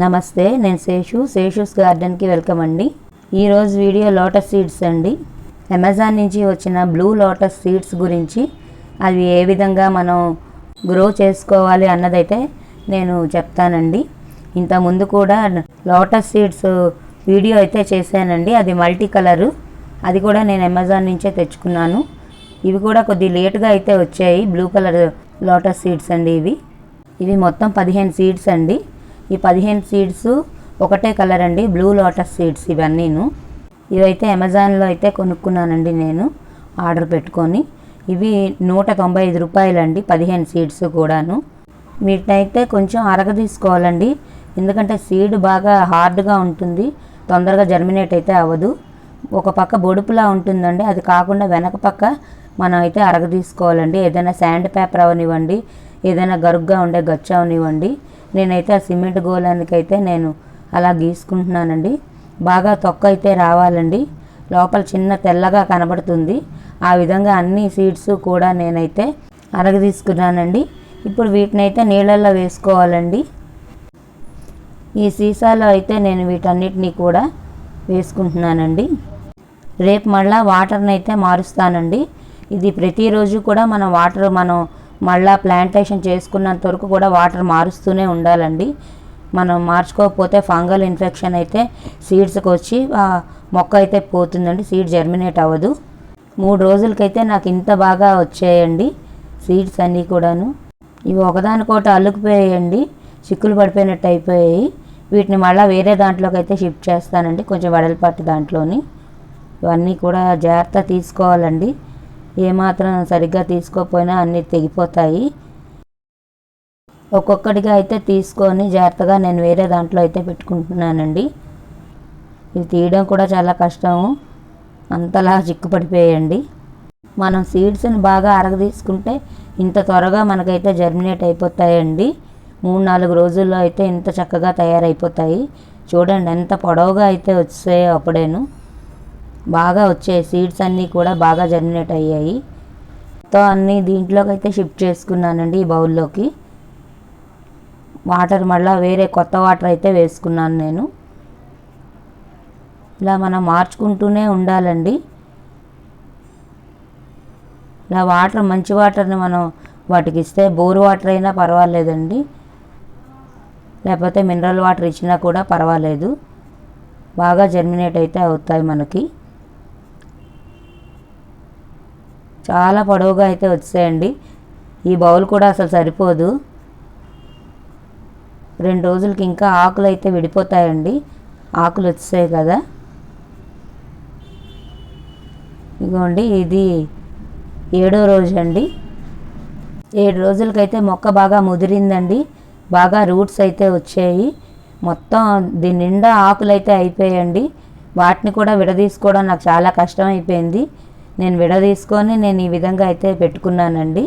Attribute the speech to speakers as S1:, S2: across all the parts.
S1: నమస్తే నేను శేషు. శేషుస్ గార్డెన్కి వెల్కమ్ అండి. ఈరోజు వీడియో లోటస్ సీడ్స్ అండి. అమెజాన్ నుంచి వచ్చిన బ్లూ లోటస్ సీడ్స్ గురించి అవి ఏ విధంగా మనం గ్రో చేసుకోవాలి అన్నదైతే నేను చెప్తానండి. ఇంత ముందు కూడా లోటస్ సీడ్స్ వీడియో అయితే చేశానండి. అది మల్టీ కలరు. అది కూడా నేను అమెజాన్ నుంచే తెచ్చుకున్నాను. ఇవి కూడా కొద్ది లేట్గా అయితే వచ్చాయి. బ్లూ కలర్ లోటస్ సీడ్స్ అండి ఇవి. ఇవి మొత్తం పదిహేను సీడ్స్ అండి. ఈ పదిహేను సీడ్స్ ఒకటే కలర్ అండి బ్లూ లోటస్ సీడ్స్ ఇవన్నీను. ఇవైతే అమెజాన్లో అయితే కొనుక్కున్నానండి నేను ఆర్డర్ పెట్టుకొని. ఇవి నూట తొంభై ఐదు రూపాయలండి పదిహేను సీడ్స్ కూడాను. వీటినైతే కొంచెం అరగ తీసుకోవాలండి ఎందుకంటే సీడ్ బాగా హార్డ్గా ఉంటుంది తొందరగా జర్మినేట్ అయితే అవ్వదు. ఒక పక్క బొడుపులా ఉంటుందండి అది కాకుండా వెనక పక్క మనం అయితే అరగ తీసుకోవాలండి. ఏదైనా శాండ్ పేపర్ అవనివ్వండి ఏదైనా గరుగ్గా ఉండే గచ్చు అవనివ్వండి నేనైతే ఆ సిమెంట్ గోళానికైతే నేను అలా గీసుకుంటున్నానండి. బాగా తొక్క అయితే రావాలండి. లోపల చిన్న తెల్లగా కనబడుతుంది. ఆ విధంగా అన్ని సీడ్స్ కూడా నేనైతే అరగ తీసుకున్నానండి ఇప్పుడు వీటినైతే నీళ్ళల్లో వేసుకోవాలండి. ఈ సీసాలో అయితే నేను వీటన్నిటిని కూడా వేసుకుంటున్నానండి. రేపు మళ్ళీ వాటర్ని అయితే మారుస్తానండి. ఇది ప్రతిరోజు కూడా మనం వాటర్ మనం మళ్ళా ప్లాంటేషన్ చేసుకున్నంత వరకు కూడా వాటర్ మారుస్తూనే ఉండాలండి. మనం మార్చుకోకపోతే ఫంగల్ ఇన్ఫెక్షన్ అయితే సీడ్స్కి వచ్చి మొక్క అయితే పోతుందండి సీడ్ జర్మినేట్ అవ్వదు. మూడు రోజులకైతే నాకు ఇంత బాగా వచ్చాయండి సీడ్స్ అన్నీ కూడాను. ఇవి ఒకదానికోట అల్లుకుపోయాయండి చిక్కులు పడిపోయినట్టు అయిపోయాయి. వీటిని మళ్ళీ వేరే దాంట్లోకి అయితే షిఫ్ట్ చేస్తానండి కొంచెం వెడల్పాటి దాంట్లోని. ఇవన్నీ కూడా జాగ్రత్త తీసుకోవాలండి. ఏమాత్రం సరిగ్గా తీసుకోకపోయినా అన్నీ తెగిపోతాయి. ఒక్కొక్కటిగా అయితే తీసుకొని జాగ్రత్తగా నేను వేరే దాంట్లో అయితే పెట్టుకుంటున్నానండి. ఇవి తీయడం కూడా చాలా కష్టము అంతలా చిక్కుపడిపోయండి. మనం సీడ్స్ని బాగా అరగ తీసుకుంటే ఇంత త్వరగా మనకైతే జర్మినేట్ అయిపోతాయండి. మూడు నాలుగు రోజుల్లో అయితే ఇంత చక్కగా తయారైపోతాయి. చూడండి ఎంత పొడవుగా అయితే వచ్చాయో అప్పుడేను. బాగా వచ్చాయి. సీడ్స్ అన్నీ కూడా బాగా జర్మినేట్ అయ్యాయి. తో అన్నీ దీంట్లోకి అయితే షిఫ్ట్ చేసుకున్నానండి ఈ బౌల్లోకి. వాటర్ మళ్ళీ వేరే కొత్త వాటర్ అయితే వేసుకున్నాను నేను. ఇలా మనం మార్చుకుంటూనే ఉండాలండి. ఇలా వాటర్ మంచి వాటర్ని మనం వాటికి ఇస్తే బోర్ వాటర్ అయినా పర్వాలేదండి. లేకపోతే మినరల్ వాటర్ ఇచ్చినా కూడా పర్వాలేదు. బాగా జర్మినేట్ అయితే అవుతాయి మనకి. చాలా పొడవుగా అయితే వచ్చాయండి. ఈ బౌల్ కూడా అసలు సరిపోదు. రెండు రోజులకి ఇంకా ఆకులు అయితే విడిపోతాయండి. ఆకులు వచ్చాయి కదా. ఇగోండి ఇది ఏడో రోజు అండి ఏడు రోజులకైతే మొక్క బాగా ముదిరిందండి. బాగా రూట్స్ అయితే వచ్చాయి. మొత్తం దీని నిండా ఆకులు అయితే అయిపోయాయండి. వాటిని కూడా విడదీసుకోవడం నాకు చాలా కష్టం అయిపోయింది నేను విడదీసుకొని నేను ఈ విధంగా అయితే పెట్టుకున్నానండి.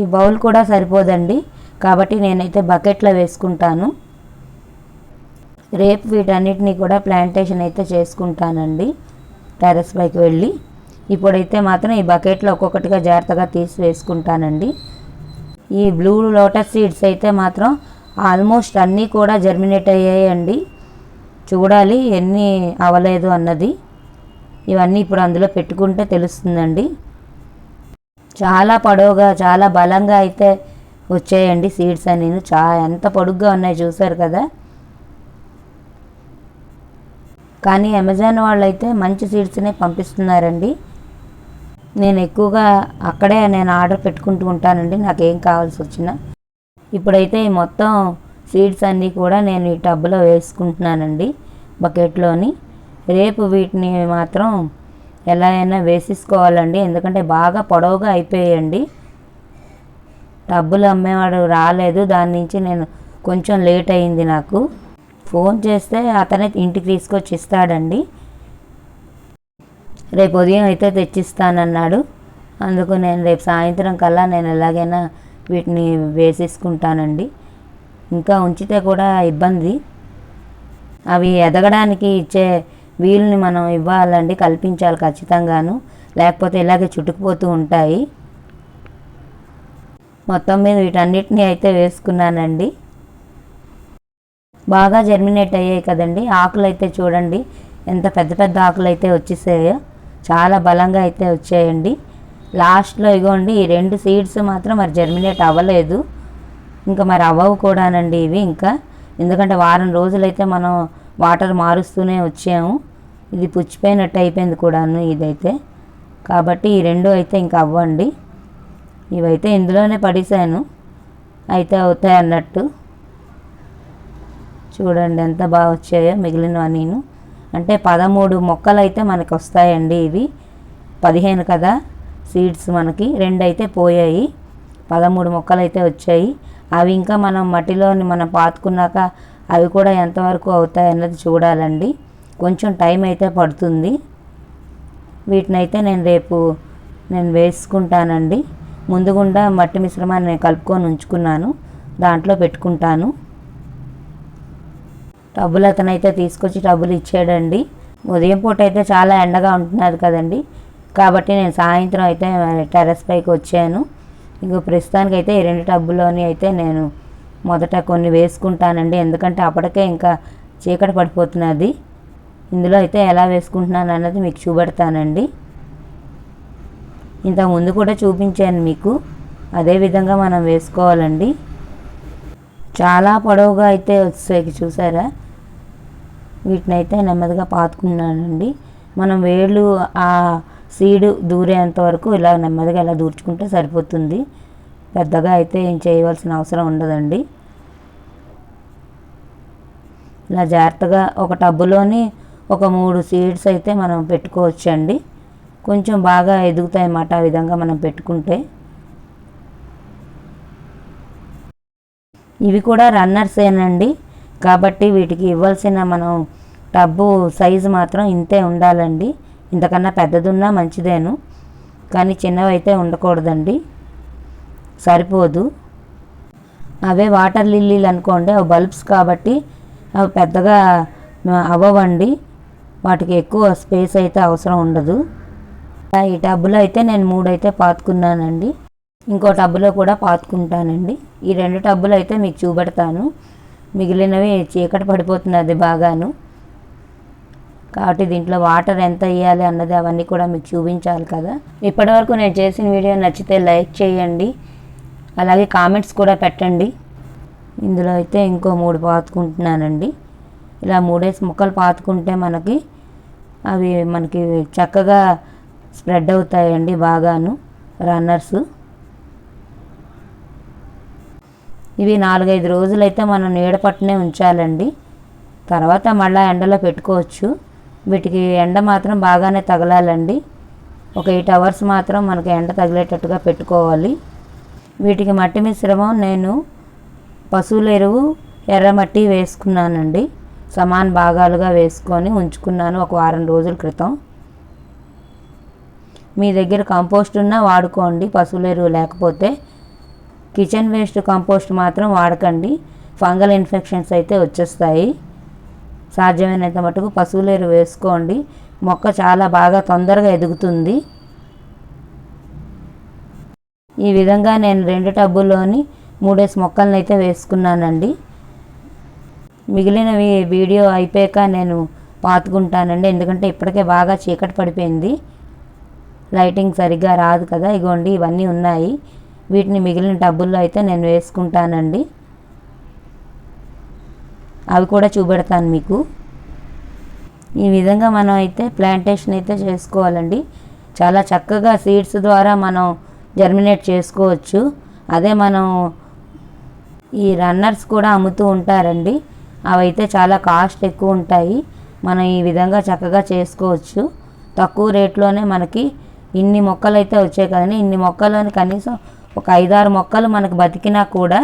S1: ఈ బౌల్ కూడా సరిపోదండి. కాబట్టి నేనైతే బకెట్లో వేసుకుంటాను. రేపు వీటన్నిటిని కూడా ప్లాంటేషన్ అయితే చేసుకుంటానండి. టెర్రస్ పైకి వెళ్ళి. ఇప్పుడైతే మాత్రం ఈ బకెట్లో ఒక్కొక్కటిగా జాగ్రత్తగా తీసి వేసుకుంటానండి. ఈ బ్లూ లోటస్ సీడ్స్ అయితే మాత్రం ఆల్మోస్ట్ అన్నీ కూడా జర్మినేట్ అయ్యాయండి. చూడాలి ఎన్ని అవ్వలేదు అన్నది. ఇవన్నీ ఇప్పుడు అందులో పెట్టుకుంటే తెలుస్తుందండి. చాలా పొడవుగా చాలా బలంగా అయితే వచ్చాయండి సీడ్స్ అనేవి. చా ఎంత పొడుగ్గా ఉన్నాయి చూసారు కదా. కానీ అమెజాన్ వాళ్ళు అయితే మంచి సీడ్స్నే పంపిస్తున్నారండి. నేను ఎక్కువగా అక్కడే నేను ఆర్డర్ పెట్టుకుంటూ ఉంటానండి. నాకు ఏం కావాల్సి వచ్చినా. ఇప్పుడైతే ఈ మొత్తం సీడ్స్ అన్నీ కూడా నేను ఈ టబ్లో వేసుకుంటున్నానండి బకెట్లోని. రేపు వీటిని మాత్రం ఎలా అయినా వేసేసుకోవాలండి. ఎందుకంటే బాగా పొడవుగా అయిపోయాయండి. డబ్బులు అమ్మేవాడు రాలేదు. దాని నుంచి నేను కొంచెం లేట్ అయింది నాకు. ఫోన్ చేస్తే అతనే ఇంటికి తీసుకొచ్చి ఇస్తాడండి. రేపు ఉదయం అయితే తెచ్చిస్తానన్నాడు. అందుకు నేను రేపు సాయంత్రం కల్లా నేను ఎలాగైనా వీటిని వేసేసుకుంటానండి. ఇంకా ఉంచితే కూడా ఇబ్బంది. అవి ఎదగడానికి ఇచ్చే వీలుని మనం ఇవ్వాలండి కల్పించాలి ఖచ్చితంగాను. లేకపోతే ఇలాగే చుట్టుకుపోతూ ఉంటాయి. మొత్తం మీద వీటన్నిటిని అయితే వేసుకున్నానండి. బాగా జర్మినేట్ అయ్యాయి కదండి. ఆకులు అయితే చూడండి ఎంత పెద్ద పెద్ద ఆకులు అయితే వచ్చేసాయో. చాలా బలంగా అయితే వచ్చాయండి. లాస్ట్లో ఇగోండి ఈ రెండు సీడ్స్ మాత్రం మరి జర్మినేట్ అవ్వలేదు. ఇంకా మరి అవ్వవు కూడానండి ఇవి ఇంకా. ఎందుకంటే వారం రోజులైతే మనం వాటర్ మారుస్తూనే వచ్చాము. ఇది పుచ్చిపోయినట్టు అయిపోయింది కూడాను ఇదైతే. కాబట్టి ఈ రెండు అయితే ఇంకా అవ్వండి. ఇవైతే ఇందులోనే పడేసాను అయితే అవుతాయి అన్నట్టు. చూడండి ఎంత బాగా వచ్చాయో మిగిలినవి నేను అంటే పదమూడు మొక్కలు అయితే మనకి వస్తాయండి ఇవి. పదిహేను కదా సీడ్స్ మనకి. రెండు అయితే పోయాయి. పదమూడు మొక్కలు అయితే వచ్చాయి. అవి ఇంకా మనం మట్టిలోని మనం పాతుకున్నాక అవి కూడా ఎంతవరకు అవుతాయి అన్నది చూడాలండి. కొంచెం టైం అయితే పడుతుంది. వీటినైతే నేను రేపు నేను వేసుకుంటానండి. ముందుగుండా మట్టి మిశ్రమాన్ని నేను కలుపుకొని ఉంచుకున్నాను. దాంట్లో పెట్టుకుంటాను. టబ్బులు అతనైతే తీసుకొచ్చి టబ్బులు ఇచ్చాడండి. ఉదయం పూట అయితే చాలా ఎండగా ఉంటున్నారు కదండి. కాబట్టి నేను సాయంత్రం అయితే టెర్రస్ పైకి వచ్చాను. ఇంకో ప్రస్తుతానికి అయితే ఈ రెండు టబ్బులోని అయితే నేను మొదట కొన్ని వేసుకుంటానండి. ఎందుకంటే అప్పటికే ఇంకా చీకటి పడిపోతున్నది. ఇందులో అయితే ఎలా వేసుకుంటున్నాను అన్నది మీకు చూపెడతానండి. ఇంతకు ముందు కూడా చూపించాను మీకు. అదే విధంగా మనం వేసుకోవాలండి. చాలా పొడవుగా అయితే వచ్చేకి చూసారా? వీటినైతే నెమ్మదిగా పాతుకున్నానండి. మనం వేళ్ళు ఆ సీడ్ దూరేంత వరకు ఇలా నెమ్మదిగా ఇలా దూర్చుకుంటే సరిపోతుంది. పెద్దగా అయితే ఏం చేయవలసిన అవసరం ఉండదండి. ఇలా జాగ్రత్తగా ఒక టబ్బులోని ఒక మూడు సీడ్స్ అయితే మనం పెట్టుకోవచ్చండి. కొంచెం బాగా ఎదుగుతాయి అన్నమాట ఆ విధంగా మనం పెట్టుకుంటే. ఇవి కూడా రన్నర్సేనండి కాబట్టి వీటికి ఇవ్వాల్సిన మనం టబ్బు సైజు మాత్రం ఇంతే ఉండాలండి. ఇంతకన్నా పెద్దదున్నా మంచిదేను. కానీ చిన్నవి అయితే ఉండకూడదండి. సరిపోదు. అవే వాటర్ లిల్లీలు అనుకోండి. అవి బల్బ్స్ కాబట్టి అవి పెద్దగా అవ్వవండి. వాటికి ఎక్కువ స్పేస్ అయితే అవసరం ఉండదు. ఈ టబ్బులో అయితే నేను మూడైతే పాతుకున్నానండి. ఇంకో టబ్బులో కూడా పాతుకుంటానండి. ఈ రెండు టబ్బులు అయితే మీకు చూపెడతాను. మిగిలినవి చీకటి పడిపోతున్నది బాగాను. కాబట్టి దీంట్లో వాటర్ ఎంత వేయాలి అన్నది అవన్నీ కూడా మీకు చూపించాలి కదా. ఇప్పటివరకు నేను చేసిన వీడియో నచ్చితే లైక్ చేయండి. అలాగే కామెంట్స్ కూడా పెట్టండి. ఇందులో అయితే ఇంకో మూడు పాతుకుంటున్నానండి. ఇలా మూడేసి ముక్కలు పాతుకుంటే మనకి అవి మనకి చక్కగా స్ప్రెడ్ అవుతాయండి బాగాను రన్నర్స్. ఇవి నాలుగైదు రోజులైతే మనం నీడ పట్టునే ఉంచాలండి. తర్వాత మళ్ళీ ఎండలో పెట్టుకోవచ్చు. వీటికి ఎండ మాత్రం బాగానే తగలాలండి. ఒక ఎయిట్ అవర్స్ మాత్రం మనకి ఎండ తగిలేటట్టుగా పెట్టుకోవాలి. వీటికి మట్టి మిశ్రమం నేను పశువుల ఎరువు ఎర్రమట్టి వేసుకున్నానండి. సమాన భాగాలుగా వేసుకొని ఉంచుకున్నాను ఒక వారం రోజుల క్రితం. మీ దగ్గర కంపోస్ట్ ఉన్నా వాడుకోండి పశువుల ఎరువు లేకపోతే. కిచెన్ వేస్ట్ కంపోస్ట్ మాత్రం వాడకండి. ఫంగల్ ఇన్ఫెక్షన్స్ అయితే వచ్చేస్తాయి. సాధ్యమైనంత మటుకు పశువుల ఎరువు వేసుకోండి. మొక్క చాలా బాగా తొందరగా ఎదుగుతుంది. ఈ విధంగా నేను రెండు టబ్బుల్లోని మూడేసి మొక్కలను అయితే వేసుకున్నానండి. మిగిలినవి వీడియో అయిపోయాక నేను పాతుకుంటానండి. ఎందుకంటే ఇప్పటికే బాగా చీకటి పడిపోయింది. లైటింగ్ సరిగ్గా రాదు కదా. ఇగోండి ఇవన్నీ ఉన్నాయి. వీటిని మిగిలిన టబ్బుల్లో అయితే నేను వేసుకుంటానండి. అవి కూడా చూపెడతాను మీకు. ఈ విధంగా మనం అయితే ప్లాంటేషన్ అయితే చేసుకోవాలండి. చాలా చక్కగా సీడ్స్ ద్వారా మనం జర్మినేట్ చేసుకోవచ్చు. అదే మనం ఈ రన్నర్స్ కూడా అమ్ముతూ ఉంటారండి. అవైతే చాలా కాస్ట్ ఎక్కువ ఉంటాయి. మనం ఈ విధంగా చక్కగా చేసుకోవచ్చు. తక్కువ రేట్లోనే మనకి ఇన్ని మొక్కలు అయితే వచ్చాయి కదండి. ఇన్ని మొక్కలని కనీసం ఒక ఐదారు మొక్కలు మనకు బతికినా కూడా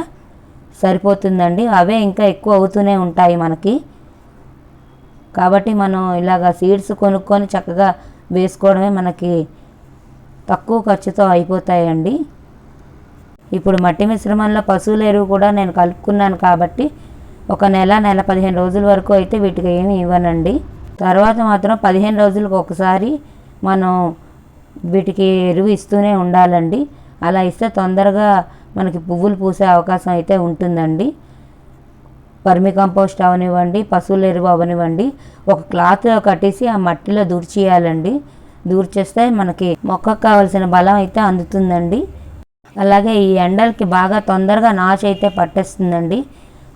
S1: సరిపోతుందండి. అవే ఇంకా ఎక్కువ అవుతూనే ఉంటాయి మనకి. కాబట్టి మనం ఇలాగ సీడ్స్ కొనుక్కొని చక్కగా వేసుకోవడమే మనకి తక్కువ ఖర్చుతో అయిపోతాయండి. ఇప్పుడు మట్టి మిశ్రమంలో పశువుల ఎరువు కూడా నేను కలుపుకున్నాను కాబట్టి ఒక నెల నెల పదిహేను రోజుల వరకు అయితే వీటికి ఏమి ఇవ్వనండి. తర్వాత మాత్రం పదిహేను రోజులకు ఒకసారి మనం వీటికి ఎరువు ఇస్తూనే ఉండాలండి. అలా ఇస్తే తొందరగా మనకి పువ్వులు పూసే అవకాశం అయితే ఉంటుందండి. వర్మి కంపోస్ట్ అవనివ్వండి పశువుల ఎరువు అవనివ్వండి. ఒక క్లాత్ కట్టేసి ఆ మట్టిలో దూర్చేయాలండి దూర్చేస్తే మనకి మొక్కకు కావాల్సిన బలం అయితే అందుతుందండి. అలాగే ఈ ఎండలకి బాగా తొందరగా నాచు అయితే పట్టేస్తుందండి.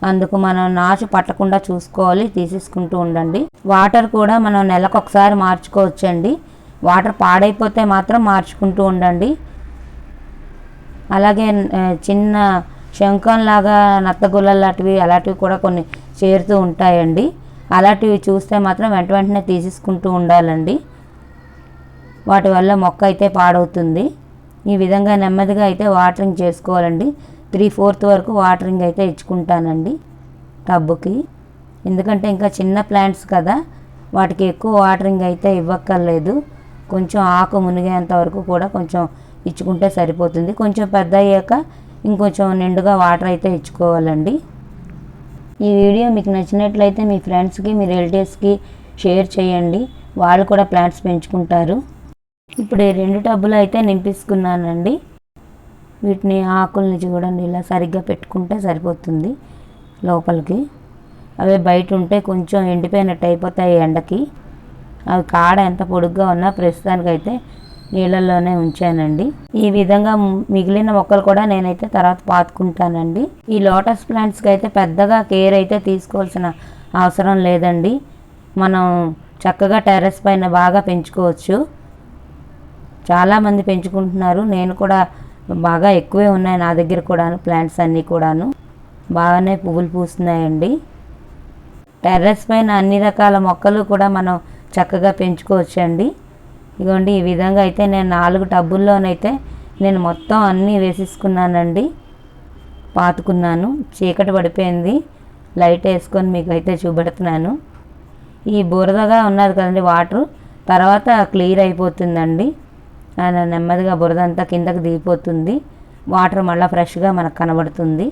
S1: అందుకు మనం నాచు పట్టకుండా చూసుకోవాలి తీసేసుకుంటూ ఉండండి. వాటర్ కూడా మనం నెలకు ఒకసారి మార్చుకోవచ్చండి. వాటర్ పాడైపోతే మాత్రం మార్చుకుంటూ ఉండండి. అలాగే చిన్న శంఖంలాగా నత్తగుల్లలు లాంటివి అలాంటివి కూడా కొన్ని చేరుతూ ఉంటాయండి. అలాంటివి చూస్తే మాత్రం వెంట వెంటనే తీసేసుకుంటూ ఉండాలండి. వాటి వల్ల మొక్క అయితే పాడవుతుంది. ఈ విధంగా నెమ్మదిగా అయితే వాటరింగ్ చేసుకోవాలండి. త్రీ ఫోర్త్ వరకు వాటరింగ్ అయితే ఇచ్చుకుంటానండి టబ్బుకి. ఎందుకంటే ఇంకా చిన్న ప్లాంట్స్ కదా వాటికి ఎక్కువ వాటరింగ్ అయితే ఇవ్వక్కర్లేదు. కొంచెం ఆకు మునిగేంత వరకు కూడా కొంచెం ఇచ్చుకుంటే సరిపోతుంది. కొంచెం పెద్ద అయ్యాక ఇంకొంచెం నిండుగా వాటర్ అయితే ఇచ్చుకోవాలండి. ఈ వీడియో మీకు నచ్చినట్లయితే మీ ఫ్రెండ్స్కి మీ రిలేటివ్స్కి షేర్ చేయండి. వాళ్ళు కూడా ప్లాంట్స్ పెంచుకుంటారు. ఇప్పుడు ఈ రెండు టబ్బులు అయితే నింపించుకున్నానండి వీటిని ఆకుల్ని చూడండి ఇలా సరిగ్గా పెట్టుకుంటే సరిపోతుంది లోపలికి. అవి బయట ఉంటే కొంచెం ఎండిపోయినట్టు అయిపోతాయి ఎండకి. అవి కాడ ఎంత పొడుగ్గా ఉన్నా ప్రస్తుతానికైతే నీళ్ళల్లోనే ఉంచానండి. ఈ విధంగా మిగిలిన మొక్కలు కూడా నేనైతే తర్వాత పాతుకుంటానండి. ఈ లోటస్ ప్లాంట్స్కి అయితే పెద్దగా కేర్ అయితే తీసుకోవాల్సిన అవసరం లేదండి. మనం చక్కగా టెర్రస్ పైన బాగా పెంచుకోవచ్చు. చాలామంది పెంచుకుంటున్నారు. నేను కూడా బాగా ఎక్కువే ఉన్నాయి నా దగ్గర కూడాను ప్లాంట్స్ అన్నీ కూడాను. బాగానే పువ్వులు పూస్తున్నాయండి. టెర్రస్ పైన అన్ని రకాల మొక్కలు కూడా మనం చక్కగా పెంచుకోవచ్చండి. ఇదిగోండి ఈ విధంగా అయితే నేను నాలుగు టబ్బుల్లోనైతే నేను మొత్తం అన్నీ వేసేసుకున్నానండి. పాతుకున్నాను. చీకటి పడిపోయింది. లైట్ వేసుకొని మీకు అయితే చూపెడుతున్నాను. ఈ బురదగా ఉన్నది కదండి వాటర్ తర్వాత క్లియర్ అయిపోతుందండి. నెమ్మదిగా బురద అంతా కిందకి దిగిపోతుంది. వాటర్ మళ్ళీ ఫ్రెష్గా మనకు కనబడుతుంది.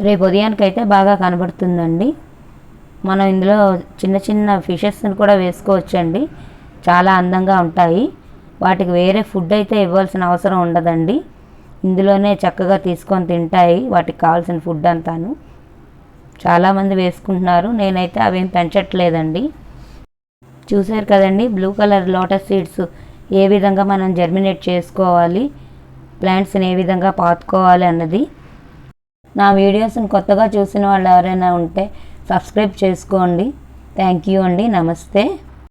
S1: రేపు ఉదయానికైతే బాగా కనబడుతుందండి. మనం ఇందులో చిన్న చిన్న ఫిషెస్ని కూడా వేసుకోవచ్చండి. చాలా అందంగా ఉంటాయి. వాటికి వేరే ఫుడ్ అయితే ఇవ్వాల్సిన అవసరం ఉండదండి. ఇందులోనే చక్కగా తీసుకొని తింటాయి. వాటికి కావాల్సిన ఫుడ్ అంతాను. చాలామంది వేసుకుంటున్నారు. నేనైతే అవేం పెంచట్లేదండి. చూశారు కదండి బ్లూ కలర్ లోటస్ సీడ్స్ ఏ విధంగా మనం జర్మినేట్ చేసుకోవాలి ప్లాంట్స్ని ఏ విధంగా పాతుకోవాలి అన్నది. నా వీడియోస్ని కొత్తగా చూసిన వాళ్ళు ఎవరైనా ఉంటే సబ్స్క్రైబ్ చేసుకోండి. థ్యాంక్ యూ అండి. నమస్తే.